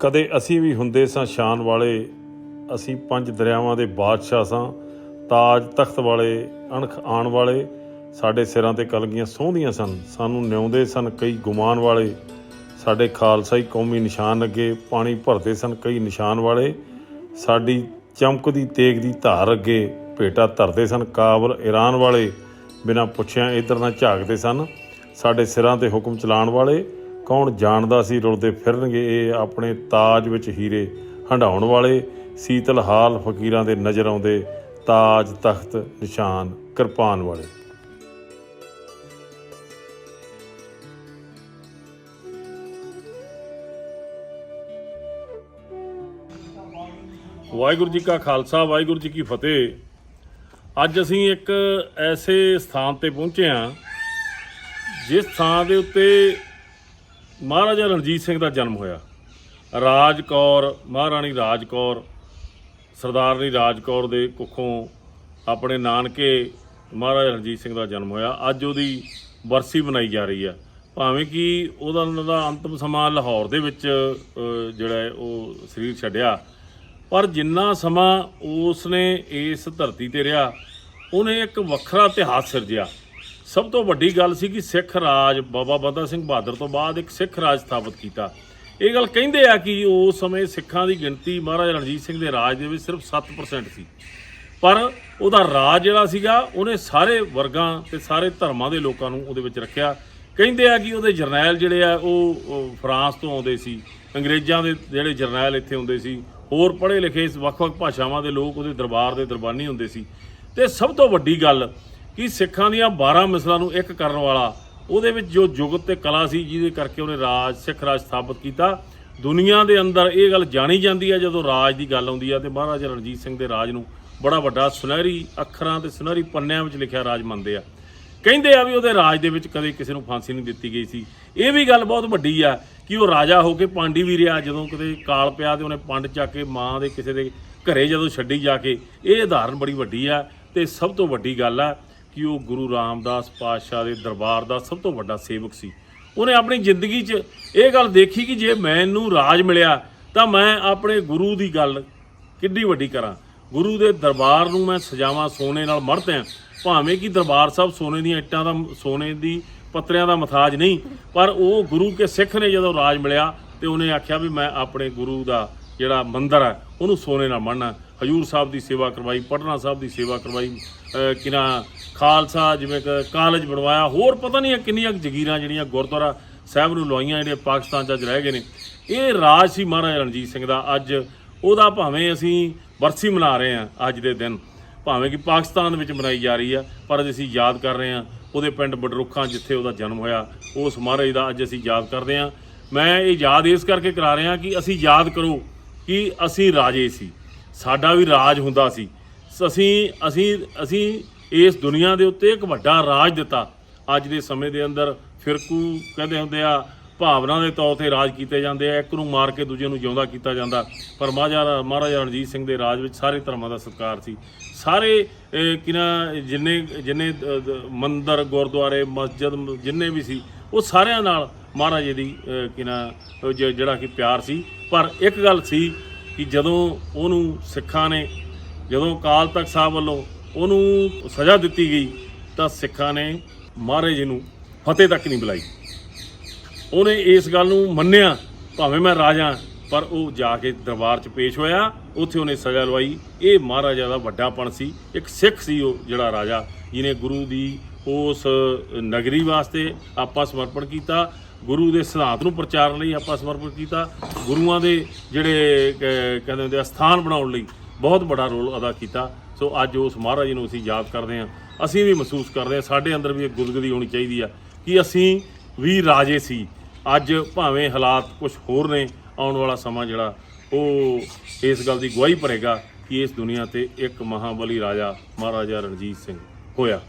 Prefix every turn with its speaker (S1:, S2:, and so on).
S1: ਕਦੇ ਅਸੀਂ ਵੀ ਹੁੰਦੇ ਸਾਂ ਸ਼ਾਨ ਵਾਲੇ, ਅਸੀਂ ਪੰਜ ਦਰਿਆਵਾਂ ਦੇ ਬਾਦਸ਼ਾਹ ਸਾਂ, ਤਾਜ ਤਖਤ ਵਾਲੇ, ਅਣਖ ਆਣ ਵਾਲੇ, ਸਾਡੇ ਸਿਰਾਂ ਤੇ ਕਲਗੀਆਂ ਸੋਹਣੀਆਂ ਸਨ, ਸਾਨੂੰ ਨਿਉਂਦੇ ਸਨ ਕਈ ਗੁਮਾਨ ਵਾਲੇ, ਸਾਡੇ ਖਾਲਸਾਈ ਕੌਮੀ ਨਿਸ਼ਾਨ ਅੱਗੇ ਪਾਣੀ ਭਰਦੇ ਸਨ ਕਈ ਨਿਸ਼ਾਨ ਵਾਲੇ, ਸਾਡੀ ਚਮਕਦੀ ਤੇਗ ਦੀ ਧਾਰ ਅੱਗੇ ਭੇਟਾ ਧਰਦੇ ਸਨ ਕਾਬਲ ਈਰਾਨ ਵਾਲੇ, ਬਿਨਾਂ ਪੁੱਛਿਆ ਇਧਰ ਨਾ ਝਾਕਦੇ ਸਨ, ਸਾਡੇ ਸਿਰਾਂ ਤੇ ਹੁਕਮ ਚਲਾਉਣ ਵਾਲੇ ਕੌਣ ਜਾਣਦਾ ਸੀ ਰੁਲਦੇ ਫਿਰਨਗੇ, ਇਹ ਆਪਣੇ ਤਾਜ ਵਿੱਚ ਹੀਰੇ ਹੰਡਾਉਣ ਵਾਲੇ, ਸੀਤਲ ਹਾਲ ਫਕੀਰਾਂ ਦੇ ਨਜ਼ਰ ਆਉਂਦੇ ਤਾਜ ਤਖਤ ਨਿਸ਼ਾਨ ਕਿਰਪਾਨ ਵਾਲੇ। ਵਾਹਿਗੁਰੂ ਜੀ ਕਾ ਖਾਲਸਾ, ਵਾਹਿਗੁਰੂ ਜੀ ਕੀ ਫਤਿਹ। ਅੱਜ ਅਸੀਂ ਇੱਕ ਐਸੇ ਸਥਾਨ ਤੇ ਪਹੁੰਚੇ ਹਾਂ, ਜਿਸ ਥਾਂ ਦੇ ਉੱਤੇ ਮਹਾਰਾਜਾ ਰਣਜੀਤ ਸਿੰਘ ਦਾ ਜਨਮ ਹੋਇਆ। ਰਾਜ ਕੌਰ ਮਹਾਰਾਣੀ ਰਾਜ ਕੌਰ ਸਰਦਾਰਨੀ ਰਾਜ ਕੌਰ ਦੇ ਕੁੱਖੋਂ ਆਪਣੇ ਨਾਨਕੇ ਮਹਾਰਾਜਾ ਰਣਜੀਤ ਸਿੰਘ ਦਾ ਜਨਮ ਹੋਇਆ। ਅੱਜ ਉਹਦੀ ਵਰਸੀ ਮਨਾਈ ਜਾ ਰਹੀ ਹੈ ਭਾਵੇਂ ਕਿ ਉਹਦਾ ਉਹਨਾਂ ਦਾ ਅੰਤਮ ਸਮਾਂ ਲਾਹੌਰ ਦੇ ਵਿੱਚ ਜਿਹੜਾ ਹੈ, ਉਹ ਸਰੀਰ ਛੱਡਿਆ। ਪਰ ਜਿੰਨਾ ਸਮਾਂ ਉਸ ਨੇ ਇਸ ਧਰਤੀ ਤੇ ਰਿਹਾ, ਉਹਨੇ ਇੱਕ ਵੱਖਰਾ ਇਤਿਹਾਸ ਸਿਰਜਿਆ। ਸਭ ਤੋਂ ਵੱਡੀ ਗੱਲ ਸੀ ਕਿ ਸਿੱਖ ਰਾਜ ਬਾਬਾ ਬੰਦਾ ਸਿੰਘ ਬਹਾਦਰ ਤੋਂ ਬਾਅਦ ਇੱਕ ਸਿੱਖ ਰਾਜ ਸਥਾਪਿਤ ਕੀਤਾ। ਇਹ ਗੱਲ ਕਹਿੰਦੇ ਆ ਕਿ ਉਸ ਸਮੇਂ ਸਿੱਖਾਂ ਦੀ ਗਿਣਤੀ ਮਹਾਰਾਜਾ ਰਣਜੀਤ ਸਿੰਘ ਦੇ ਰਾਜ ਦੇ ਵਿੱਚ ਸਿਰਫ 7% ਸੀ। ਪਰ ਉਹਦਾ ਰਾਜ ਜਿਹੜਾ ਸੀਗਾ, ਉਹਨੇ ਸਾਰੇ ਵਰਗਾਂ ਤੇ ਸਾਰੇ ਧਰਮਾਂ ਦੇ ਲੋਕਾਂ ਨੂੰ ਉਹਦੇ ਵਿੱਚ ਰੱਖਿਆ। ਕਹਿੰਦੇ ਆ ਕਿ ਉਹਦੇ ਜਰਨੈਲ ਜਿਹੜੇ ਆ ਉਹ ਫਰਾਂਸ ਤੋਂ ਆਉਂਦੇ ਸੀ। ਅੰਗਰੇਜ਼ਾਂ ਦੇ ਜਿਹੜੇ ਜਰਨੈਲ ਇੱਥੇ ਹੁੰਦੇ ਸੀ। ਹੋਰ ਪੜ੍ਹੇ ਲਿਖੇ ਵੱਖ-ਵੱਖ ਭਾਸ਼ਾਵਾਂ ਦੇ ਲੋਕ ਉਹਦੇ ਦਰਬਾਰ ਦੇ ਦਰਬਾਨੀ ਹੁੰਦੇ ਸੀ। ਤੇ ਸਭ ਤੋਂ ਵੱਡੀ ਗੱਲ ਕਿ ਸਿੱਖਾਂ ਦੀਆਂ 12 ਮਿਸਲਾਂ ਨੂੰ ਇੱਕ ਕਰਨ ਵਾਲਾ? ਉਹਦੇ ਵਿੱਚ ਜੋ ਜੁਗਤ ਤੇ ਕਲਾ ਸੀ, ਜਿਹਦੇ ਕਰਕੇ ਉਹਨੇ ਰਾਜ, ਸਿੱਖ ਰਾਜ ਸਥਾਪਿਤ ਕੀਤਾ। ਦੁਨੀਆ ਦੇ ਅੰਦਰ ਇਹ ਗੱਲ ਜਾਣੀ ਜਾਂਦੀ ਹੈ ਜਦੋਂ ਰਾਜ ਦੀ ਗੱਲ ਆਉਂਦੀ ਹੈ ਤੇ ਮਹਾਰਾਜਾ ਰਣਜੀਤ ਸਿੰਘ ਦੇ ਰਾਜ ਨੂੰ ਬੜਾ ਵੱਡਾ ਸੁਨਹਿਰੀ ਅੱਖਰਾਂ ਤੇ ਸੁਨਹਿਰੀ ਪੰਨਿਆਂ ਵਿੱਚ ਲਿਖਿਆ ਰਾਜ ਮੰਨਦੇ ਆ। ਕਹਿੰਦੇ ਆ ਵੀ ਉਹਦੇ ਰਾਜ ਦੇ ਵਿੱਚ ਕਦੇ ਕਿਸੇ ਨੂੰ ਫਾਂਸੀ ਨਹੀਂ ਦਿੱਤੀ ਗਈ ਸੀ। ਇਹ ਵੀ ਗੱਲ ਬਹੁਤ ਵੱਡੀ ਆ ਕਿ ਉਹ ਰਾਜਾ ਹੋ ਕੇ ਪਾਂਡੀ ਵੀ ਰਿਹਾ, ਜਦੋਂ ਕਿਤੇ ਕਾਲ ਪਿਆ ਤੇ ਉਹਨੇ ਪੰਡ ਚੱਕ ਕੇ ਮਾਂ ਦੇ ਕਿਸੇ ਦੇ ਘਰੇ ਜਦੋਂ ਛੱਡੀ ਜਾ ਕੇ, ਇਹ ਉਦਾਹਰਨ ਬੜੀ ਵੱਡੀ ਆ ਤੇ ਸਭ ਤੋਂ ਵੱਡੀ ਗੱਲ ਆ ਕਿ ਉਹ ਗੁਰੂ ਰਾਮਦਾਸ ਪਾਤਸ਼ਾਹ ਦੇ ਦਰਬਾਰ ਦਾ ਸਭ ਤੋਂ ਵੱਡਾ ਸੇਵਕ ਸੀ। ਉਹਨੇ ਆਪਣੀ ਜ਼ਿੰਦਗੀ 'ਚ ਇਹ ਗੱਲ ਦੇਖੀ ਕਿ ਜੇ ਮੈਨੂੰ ਰਾਜ ਮਿਲਿਆ, ਤਾਂ ਮੈਂ ਆਪਣੇ ਗੁਰੂ ਦੀ ਗੱਲ ਕਿੱਡੀ ਵੱਡੀ ਕਰਾਂ। ਗੁਰੂ ਦੇ ਦਰਬਾਰ ਨੂੰ ਮੈਂ ਸਜਾਵਾਂ ਸੋਨੇ ਨਾਲ ਮੜਦਿਆਂ ਭਾਵੇਂ ਕਿ ਦਰਬਾਰ ਸਾਹਿਬ ਸੋਨੇ ਦੀਆਂ ਇੱਟਾਂ ਦਾ, ਸੋਨੇ ਦੀ ਪੱਤਰਿਆਂ ਦਾ ਮਥਾਜ ਨਹੀਂ, ਪਰ ਉਹ ਗੁਰੂ ਕੇ ਸਿੱਖ ਨੇ ਜਦੋਂ ਰਾਜ ਮਿਲਿਆ, ਤੇ ਉਹਨੇ ਆਖਿਆ ਵੀ ਮੈਂ ਆਪਣੇ ਗੁਰੂ ਦਾ ਜਿਹੜਾ ਮੰਦਰ ਹੈ, ਉਹਨੂੰ ਸੋਨੇ ਨਾਲ ਮੜਨਾ ਹਜੂਰ ਸਾਹਿਬ ਦੀ ਸੇਵਾ ਕਰਵਾਈ, ਪਟਨਾ ਸਾਹਿਬ ਦੀ ਸੇਵਾ ਕਰਵਾਈ ਕਿਨਾ ਖਾਲਸਾ ਜਿਵੇਂ ਕਿ ਕਾਲਜ ਬਣਵਾਇਆ, ਹੋਰ ਪਤਾ ਨਹੀਂ ਕਿੰਨੀਆਂ ਜਗੀਰਾਂ ਜਿਹੜੀਆਂ ਗੁਰਦੁਆਰਾ ਸਾਹਿਬ ਨੂੰ ਲਵਾਈਆਂ ਜਿਹੜੇ ਪਾਕਿਸਤਾਨ 'ਚ ਅੱਜ ਰਹਿ ਗਏ ਨੇ। ਇਹ ਰਾਜ ਸੀ ਮਹਾਰਾਜਾ ਰਣਜੀਤ ਸਿੰਘ ਦਾ। ਅੱਜ ਉਹਦਾ ਭਾਵੇਂ ਅਸੀਂ ਵਰਸੀ ਮਨਾ ਰਹੇ ਹਾਂ ਅੱਜ ਦੇ ਦਿਨ, ਭਾਵੇਂ ਕਿ ਪਾਕਿਸਤਾਨ ਵਿੱਚ ਮਨਾਈ ਜਾ ਰਹੀ ਆ, ਪਰ ਅੱਜ ਅਸੀਂ ਯਾਦ ਕਰ ਰਹੇ ਹਾਂ ਉਹਦੇ ਪਿੰਡ ਬਡਰੁੱਖਾਂ ਜਿੱਥੇ ਉਹਦਾ ਜਨਮ ਹੋਇਆ। ਉਸ ਮਹਾਰਾਜ ਦਾ ਅੱਜ ਅਸੀਂ ਯਾਦ ਕਰਦੇ ਹਾਂ। ਮੈਂ ਇਹ ਯਾਦ ਇਸ ਕਰਕੇ ਕਰਾ ਰਿਹਾ ਕਿ ਅਸੀਂ ਯਾਦ ਕਰੋ ਕਿ ਅਸੀਂ ਰਾਜੇ ਸੀ। ਸਾਡਾ ਵੀ ਰਾਜ ਹੁੰਦਾ ਸੀ। ਅਸੀਂ ਅਸੀਂ ਅਸੀਂ ਇਸ ਦੁਨੀਆ ਦੇ ਉੱਤੇ ਇੱਕ ਵੱਡਾ ਰਾਜ ਦਿੱਤਾ। ਅੱਜ ਦੇ ਸਮੇਂ ਦੇ ਅੰਦਰ ਫਿਰਕੂ ਕਹਿੰਦੇ ਹੁੰਦੇ ਆ ਭਾਵਨਾ ਦੇ ਤੌਰ ਤੇ ਰਾਜ ਕੀਤੇ ਜਾਂਦੇ ਆ ਇੱਕ ਨੂੰ ਮਾਰ ਕੇ ਦੂਜੇ ਨੂੰ ਜਿਉਂਦਾ ਕੀਤਾ ਜਾਂਦਾ। ਪਰ ਮਹਾਰਾਜਾ ਮਹਾਰਾਜਾ ਰਣਜੀਤ ਸਿੰਘ ਦੇ ਰਾਜ ਵਿੱਚ ਸਾਰੇ ਧਰਮਾਂ ਦਾ ਸਤਿਕਾਰ ਸੀ। ਸਾਰੇ ਅਹ, ਕਿਨਾ ਜਿੰਨੇ ਜਿੰਨੇ ਮੰਦਰ ਗੁਰਦੁਆਰੇ ਮਸਜਿਦ ਜਿੰਨੇ ਵੀ ਸੀ ਉਹ ਸਾਰਿਆਂ ਨਾਲ ਮਹਾਰਾਜੇ ਦੀ ਅਹ, ਕਿਨਾ ਜਿਹੜਾ ਕਿ ਪਿਆਰ ਸੀ। ਪਰ ਇੱਕ ਗੱਲ ਸੀ ਕਿ ਜਦੋਂ ਉਹਨੂੰ ਸਿੱਖਾਂ ਨੇ ਜਦੋਂ ਅਕਾਲ ਤਖਤ ਸਾਹਿਬ ਵੱਲੋਂ ਉਹਨੂੰ ਸਜ਼ਾ ਦਿੱਤੀ ਗਈ, ਤਾਂ ਸਿੱਖਾਂ ਨੇ ਮਹਾਰਾਜ ਜੀ ਨੂੰ ਫਤਿਹ ਤੱਕ ਨਹੀਂ ਬੁਲਾਈ। ਉਹਨੇ ਇਸ ਗੱਲ ਨੂੰ ਮੰਨਿਆ, ਭਾਵੇਂ ਮੈਂ ਰਾਜਾ ਪਰ ਉਹ ਜਾ ਕੇ ਦਰਬਾਰ 'ਚ ਪੇਸ਼ ਹੋਇਆ, ਉੱਥੇ ਉਹਨੇ ਸਜ਼ਾ ਲਵਾਈ। ਇਹ ਮਹਾਰਾਜਾ ਦਾ ਵੱਡਾਪਣ ਸੀ, ਇੱਕ ਸਿੱਖ ਸੀ ਉਹ, ਜਿਹੜਾ ਰਾਜਾ, ਜਿਹਨੇ ਗੁਰੂ ਦੀ ਉਸ ਨਗਰੀ ਵਾਸਤੇ ਆਪਾ ਸਮਰਪਣ ਕੀਤਾ, ਗੁਰੂ ਦੇ ਸਿਧਾਂਤ ਨੂੰ ਪ੍ਰਚਾਰਨ ਲਈ ਆਪਾਂ ਸਮਰਪਣ ਕੀਤਾ, ਗੁਰੂਆਂ ਦੇ ਜਿਹੜੇ ਕ- ਕਹਿੰਦੇ ਹੁੰਦੇ ਆ, ਸਥਾਨ ਬਣਾਉਣ ਲਈ ਬਹੁਤ ਵੱਡਾ ਰੋਲ ਅਦਾ ਕੀਤਾ। ਸੋ ਅੱਜ ਉਸ ਮਹਾਰਾਜ ਨੂੰ ਅਸੀਂ ਯਾਦ ਕਰਦੇ ਹਾਂ। ਅਸੀਂ ਵੀ ਮਹਿਸੂਸ ਕਰਦੇ ਹਾਂ, ਸਾਡੇ ਅੰਦਰ ਵੀ ਇੱਕ ਗੁਦਗਦੀ ਹੋਣੀ ਚਾਹੀਦੀ ਆ ਕਿ ਅਸੀਂ ਵੀ ਰਾਜੇ ਸੀ। ਅੱਜ ਭਾਵੇਂ ਹਾਲਾਤ ਕੁਝ ਹੋਰ ਨੇ, ਆਉਣ ਵਾਲਾ ਸਮਾਂ ਜਿਹੜਾ, ਉਹ ਇਸ ਗੱਲ ਦੀ ਗਵਾਹੀ ਭਰੇਗਾ ਕਿ ਇਸ ਦੁਨੀਆ ਤੇ ਇੱਕ ਮਹਾਬਲੀ ਰਾਜਾ ਮਹਾਰਾਜਾ ਰਣਜੀਤ ਸਿੰਘ ਹੋਇਆ।